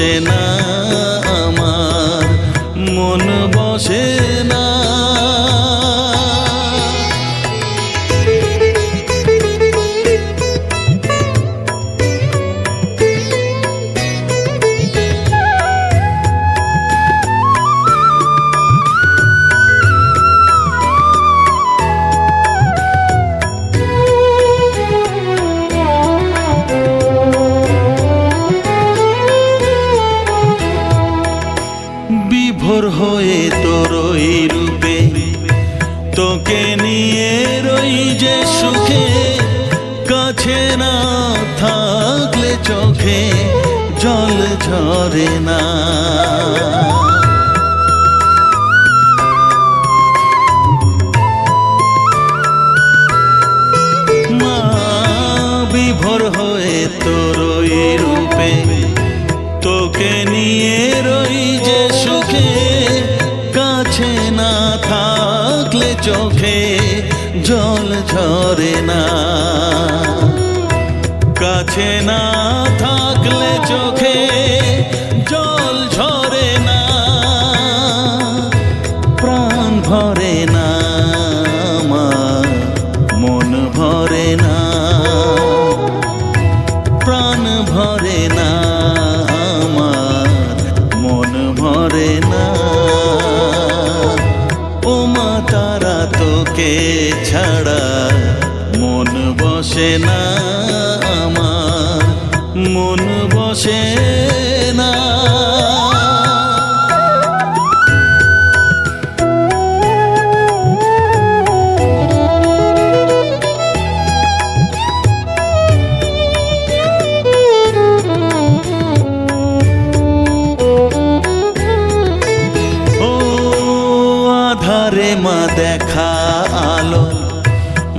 বসে না। বিভোর হয়ে তোর রূপে। তোকে নিয়ে রই যে সুখে, কাছে না থাকলে চোখে জল ঝরে না। মা বিভোর হয়ে তোর চোখে জল ঝরে না। কাছে না থাকলে চোখে জল ঝরে না। প্রাণ ভরে না। তোকে ছাড়া মন বসে না আমার মন বসে না। মা দেখা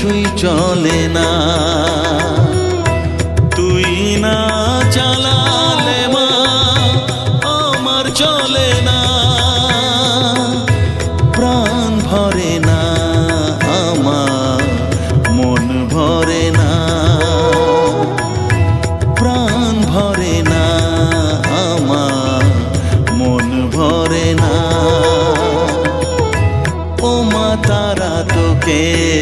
কিছুই চলে না। তুই না চালালে মা, আমার চলে না। প্রাণ ভরে না, আমার মন ভরে না। প্রাণ ভরে না, আমার মন ভরে না। ও মা, তারা তোকে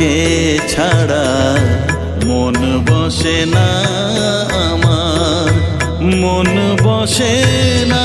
তোকে ছাড়া মন বসে না আমার মন বসে না